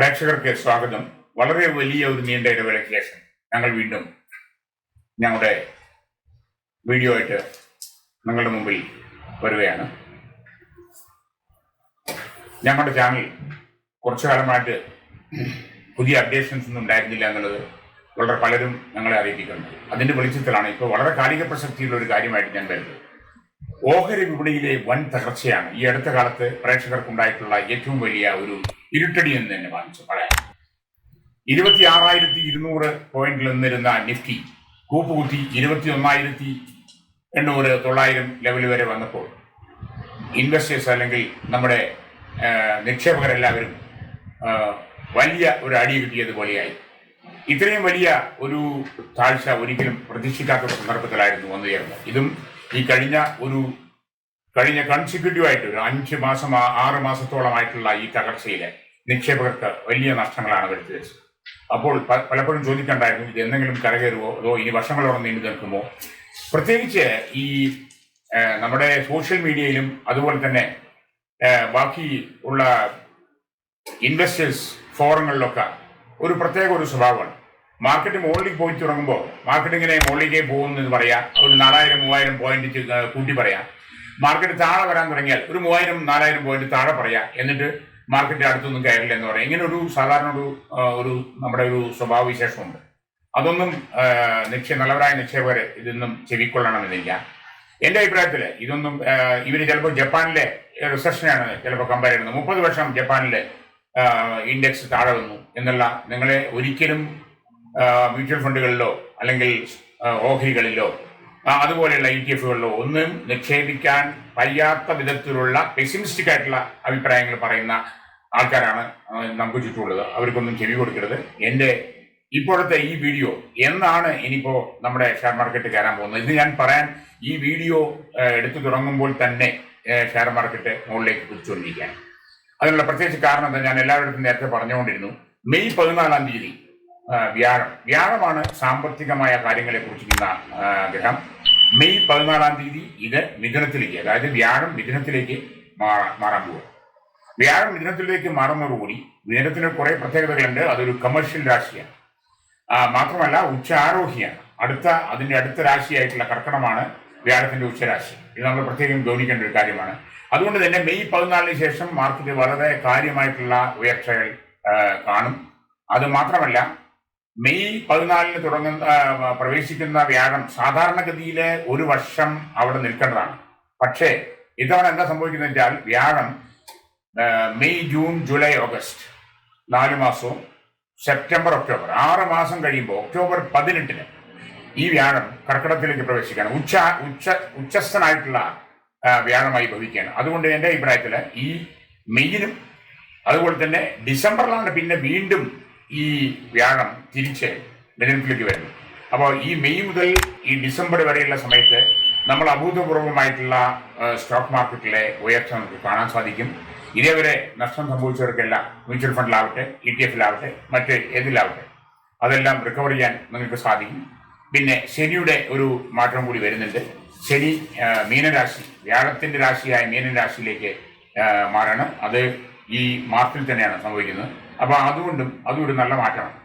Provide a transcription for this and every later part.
പ്രേക്ഷകർക്ക് സ്വാഗതം. വളരെ വലിയ ഒരു നീണ്ട ഇടവേളയ്ക്ക് ശേഷം ഞങ്ങൾ വീണ്ടും ഞങ്ങളുടെ വീഡിയോ ആയിട്ട് നിങ്ങളുടെ മുമ്പിൽ വരികയാണ്. ഞങ്ങളുടെ ചാനൽ കുറച്ചു കാലമായിട്ട് പുതിയ അപ്ഡേഷൻസ് ഒന്നും ഉണ്ടായിരുന്നില്ല എന്നുള്ളത് വളരെ പലരും ഞങ്ങളെ അറിയിപ്പിക്കുന്നുണ്ട് അതിന്റെ വെളിച്ചത്തിലാണ് ഇപ്പോൾ വളരെ കാലിക പ്രസക്തിയുള്ള ഒരു കാര്യമായിട്ട് ഞാൻ വരുന്നത്. ഓഹരി വിപണിയിലെ വൻ തകർച്ചയാണ് ഈ അടുത്ത കാലത്ത് പ്രേക്ഷകർക്കുണ്ടായിട്ടുള്ള ഏറ്റവും വലിയ ഒരു ഇരുട്ടടി എന്ന് തന്നെ വാങ്ങിച്ചു പറയാം. ഇരുപത്തി ആറായിരത്തി ഇരുന്നൂറ് പോയിന്റിൽ നിന്നിരുന്ന നിഫ്റ്റി കൂപ്പുകുത്തി ഇരുപത്തി ഒന്നായിരത്തി എണ്ണൂറ് തൊള്ളായിരം ലെവൽ വരെ വന്നപ്പോൾ ഇൻവെസ്റ്റേഴ്സ് അല്ലെങ്കിൽ നമ്മുടെ നിക്ഷേപകരെല്ലാവരും വലിയ ഒരു അടി കിട്ടിയതുപോലെയായി ഇത്രയും വലിയ ഒരു താഴ്ച ഒരിക്കലും പ്രതീക്ഷിക്കാത്ത സന്ദർഭത്തിലായിരുന്നു സന്ദർഭത്തിലായിരുന്നു വന്നുയർന്നത് ഇതും ഈ കഴിഞ്ഞ ഒരു കഴിഞ്ഞ കൺസിക്യൂട്ടീവ് ആയിട്ട് ഒരു അഞ്ച് മാസം ആറ് മാസത്തോളമായിട്ടുള്ള ഈ തകർച്ചയിലെ നിക്ഷേപകർക്ക് വലിയ നഷ്ടങ്ങളാണ് വരുത്തി വെച്ചത്. അപ്പോൾ പലപ്പോഴും ചോദിക്കണ്ടായിരുന്നു ഇത് എന്തെങ്കിലും കരകയറുമോ അതോ ഇനി വർഷങ്ങളോളം നീണ്ടു നിൽക്കുമോ പ്രത്യേകിച്ച് ഈ നമ്മുടെ സോഷ്യൽ മീഡിയയിലും അതുപോലെ തന്നെ ബാക്കി ഉള്ള ഇൻവെസ്റ്റേഴ്സ് ഫോറങ്ങളിലൊക്കെ ഒരു പ്രത്യേക ഒരു സ്വഭാവമാണ്. മാർക്കറ്റ് മുകളിലേക്ക് പോയി തുടങ്ങുമ്പോൾ മാർക്കറ്റ് ഇങ്ങനെ മുകളിലേക്ക് എന്ന് പറയാം ഒരു നാലായിരം മൂവായിരം പോയിന്റ് കൂട്ടി പറയാം. മാർക്കറ്റ് താഴെ വരാൻ തുടങ്ങിയാൽ ഒരു മൂവായിരം നാലായിരം പോയിന്റ് താഴെ പറയാം. എന്നിട്ട് മാർക്കറ്റ് അടുത്തൊന്നും കയറില്ല എന്ന് പറയാം. ഇങ്ങനെ ഒരു സാധാരണ ഒരു ഒരു നമ്മുടെ ഒരു സ്വഭാവ വിശേഷമുണ്ട് അതൊന്നും നിക്ഷേ നല്ലവരായ നിക്ഷേപകരെ ഇതൊന്നും ചെവിക്കൊള്ളണമെന്നില്ല. എന്റെ അഭിപ്രായത്തിൽ ഇതൊന്നും ഇവർ ചിലപ്പോൾ ജപ്പാനിലെ റിസപ്ഷനാണ് ചിലപ്പോൾ കമ്പയർ ചെയ്യുന്നത്. മുപ്പത് വർഷം ജപ്പാനിലെ ഇൻഡെക്സ് താഴെ വന്നു എന്നുള്ള നിങ്ങളെ ഒരിക്കലും മ്യൂച്വൽ ഫണ്ടുകളിലോ അല്ലെങ്കിൽ ഓഹരികളിലോ അതുപോലെയുള്ള ഇ ടി എഫുകളിലോ ഒന്നും നിക്ഷേപിക്കാൻ വയ്യാത്ത വിധത്തിലുള്ള പെസിമിസ്റ്റിക് ആയിട്ടുള്ള അഭിപ്രായങ്ങൾ പറയുന്ന ആൾക്കാരാണ് നമുക്ക് ചുറ്റുമുള്ളത്. അവർക്കൊന്നും ചെവി കൊടുക്കരുത്. എന്റെ ഇപ്പോഴത്തെ ഈ വീഡിയോ എന്നാണ് ഇനിയിപ്പോ നമ്മുടെ ഷെയർ മാർക്കറ്റ് കയറാൻ പോകുന്നത്? ഇത് ഞാൻ പറയാൻ ഈ വീഡിയോ എടുത്തു തുടങ്ങുമ്പോൾ തന്നെ ഷെയർ മാർക്കറ്റ് മുകളിലേക്ക് കുതിച്ചുകൊണ്ടിരിക്കുകയാണ്. അതിനുള്ള പ്രത്യേകിച്ച് കാരണം എന്താ? ഞാൻ എല്ലാവരുടെ നേരത്തെ പറഞ്ഞുകൊണ്ടിരുന്നു. മെയ് പതിനാലാം തീയതി വ്യാഴം. വ്യാഴമാണ് സാമ്പത്തികമായ കാര്യങ്ങളെ കുറിച്ചിരിക്കുന്ന ഗ്രഹം. മെയ് പതിനാലാം തീയതി ഇത് മിഥുനത്തിലേക്ക് അതായത് വ്യാഴം മിഥുനത്തിലേക്ക് മാറാ- മാറാൻ പോകും വ്യാഴം മിഥുനത്തിലേക്ക് മാറുന്നതോടുകൂടി മിഥുനത്തിന് കുറെ പ്രത്യേകതകളുണ്ട്. അതൊരു കമേഴ്ഷ്യൽ രാശിയാണ്. മാത്രമല്ല ഉച്ചാരോഹിയാണ് അടുത്ത അതിന്റെ അടുത്ത രാശിയായിട്ടുള്ള കർക്കടമാണ് വ്യാഴത്തിന്റെ ഉച്ചരാശി ഇത് നമ്മൾ പ്രത്യേകം ഗൗനിക്കേണ്ട ഒരു കാര്യമാണ്. അതുകൊണ്ട് തന്നെ മെയ് പതിനാലിന് ശേഷം മാർക്കറ്റ് വളരെ കാര്യമായിട്ടുള്ള ഉയർച്ചകൾ കാണും. അത് മാത്രമല്ല മെയ് പതിനാലിന് തുടങ്ങുന്ന പ്രവേശിക്കുന്ന വ്യാഴം സാധാരണഗതിയിൽ ഒരു വർഷം അവിടെ നിൽക്കേണ്ടതാണ്. പക്ഷേ ഇതവണ എന്താ സംഭവിക്കുന്നത് വെച്ചാൽ വ്യാഴം മെയ് ജൂൺ ജൂലൈ ഓഗസ്റ്റ് നാല് മാസവും സെപ്റ്റംബർ ഒക്ടോബർ ആറ് മാസം കഴിയുമ്പോൾ ഒക്ടോബർ പതിനെട്ടിന് ഈ വ്യാഴം കർക്കിടത്തിലേക്ക് പ്രവേശിക്കുകയാണ്. ഉച്ച ഉച്ച ഉച്ചസ്ഥനായിട്ടുള്ള വ്യാഴമായി ഭവിക്കുകയാണ്. അതുകൊണ്ട് എന്റെ അഭിപ്രായത്തിൽ ഈ മെയ്യിലും അതുപോലെ തന്നെ ഡിസംബറിലാണ് പിന്നെ വീണ്ടും ഈ വ്യാഴം തിരിച്ച് മിഥുനത്തിലേക്ക് വരുന്നു. അപ്പോൾ ഈ മെയ് മുതൽ ഈ ഡിസംബർ വരെയുള്ള സമയത്ത് നമ്മൾ അഭൂതപൂർവമായിട്ടുള്ള സ്റ്റോക്ക് മാർക്കറ്റിലെ ഉയർച്ച നമുക്ക് കാണാൻ സാധിക്കും. ഇതേവരെ നഷ്ടം സംഭവിച്ചവർക്കെല്ലാം മ്യൂച്വൽ ഫണ്ടിലാവട്ടെ ഇ ടി എഫിലാവട്ടെ മറ്റ് ഏതിലാവട്ടെ അതെല്ലാം റിക്കവർ ചെയ്യാൻ നിങ്ങൾക്ക് സാധിക്കും. പിന്നെ ശനിയുടെ ഒരു മാറ്റം കൂടി വരുന്നുണ്ട്. ശനി മീനരാശി വ്യാഴത്തിന്റെ രാശിയായ മീനരാശിയിലേക്ക് മാറണം. അത് ഈ മാർച്ചിൽ തന്നെയാണ് സംഭവിക്കുന്നത്. അപ്പോൾ അതുകൊണ്ടും അതും ഒരു നല്ല മാറ്റമാണ്.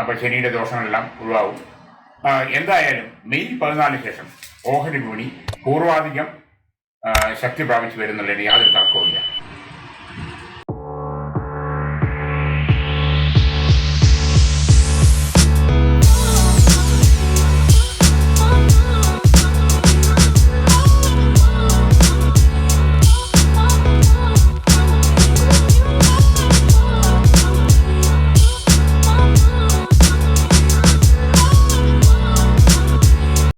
അപ്പോൾ ശനിയുടെ ദോഷങ്ങളെല്ലാം ഒഴിവാകും. എന്തായാലും മെയ് പതിനാലിന് ശേഷം ഓഹരി വിപണി പൂർവാധികം ശക്തി പ്രാപിച്ചു വരുന്നുള്ളതിന് യാതൊരു തർക്കവുമില്ല.